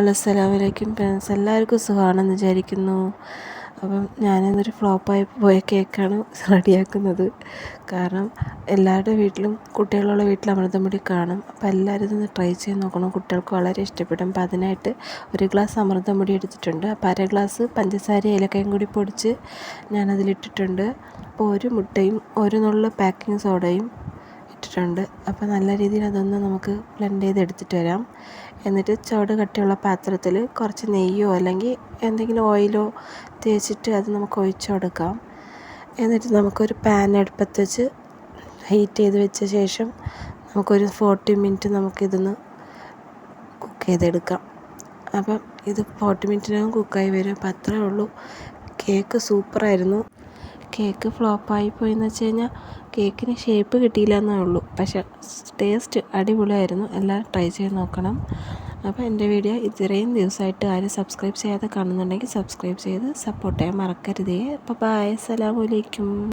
Hello അസ്സലാമലൈക്കും friends എല്ലാവർക്കും സുഖമാണെന്ന് വിചാരിക്കുന്നു. അപ്പം ഞാനിന്നൊരു ഫ്ലോപ്പായി പോയ കേക്കാണ് റെഡിയാക്കുന്നത്. കാരണം എല്ലാവരുടെ വീട്ടിലും കുട്ടികളുള്ള വീട്ടിൽ അമൃതംപൊടി കാണും. അപ്പോൾ എല്ലാവരും ഇതൊന്ന് ട്രൈ ചെയ്ത് നോക്കണം. കുട്ടികൾക്ക് വളരെ ഇഷ്ടപ്പെടും. അപ്പോൾ അതിനായിട്ട് ഒരു ഗ്ലാസ് അമൃതംപൊടി എടുത്തിട്ടുണ്ട്. അപ്പോൾ അര ഗ്ലാസ് പഞ്ചസാര ഏലക്കയും കൂടി പൊടിച്ച് ഞാനതിലിട്ടിട്ടുണ്ട്. അപ്പോൾ ഒരു മുട്ടയും ഒരു നുള്ള പാക്കിംഗ് സോഡയും ഇട്ടിട്ടുണ്ട്. അപ്പോൾ നല്ല രീതിയിൽ അതൊന്ന് നമുക്ക് ബ്ലെൻഡ് ചെയ്ത് എടുത്തിട്ട് വരാം. എന്നിട്ട് ചുവട് കട്ടിയുള്ള പാത്രത്തിൽ കുറച്ച് നെയ്യോ അല്ലെങ്കിൽ എന്തെങ്കിലും ഓയിലോ തേച്ചിട്ട് അത് നമുക്ക് ഒഴിച്ചു കൊടുക്കാം. എന്നിട്ട് നമുക്കൊരു പാൻ അടുപ്പത്ത് വെച്ച് ഹീറ്റ് ചെയ്ത് വെച്ച ശേഷം നമുക്കൊരു ഫോർട്ടി മിനിറ്റ് നമുക്കിതൊന്ന് കുക്ക് ചെയ്തെടുക്കാം. അപ്പം ഇത് ഫോർട്ടി മിനിറ്റിനകം കുക്കായി വരും. അപ്പം അത്രേ ഉള്ളൂ. കേക്ക് സൂപ്പറായിരുന്നു കേക്ക് ഫ്ലോപ്പായി പോയെന്ന് വെച്ച് കഴിഞ്ഞാൽ കേക്കിന് ഷേപ്പ് കിട്ടിയില്ല എന്നേ ഉള്ളൂ. പക്ഷേ ടേസ്റ്റ് അടിപൊളിയായിരുന്നു. എല്ലാവരും ട്രൈ ചെയ്ത് നോക്കണം. അപ്പോൾ എന്റെ വീഡിയോ ഇത്രയും ദിവസമായിട്ട് ആരും സബ്സ്ക്രൈബ് ചെയ്യാതെ കാണുന്നുണ്ടെങ്കിൽ സബ്സ്ക്രൈബ് ചെയ്ത് സപ്പോർട്ട് ചെയ്യാൻ മറക്കരുതേ. അപ്പോൾ ബായ് അസ്സലാമലൈക്കും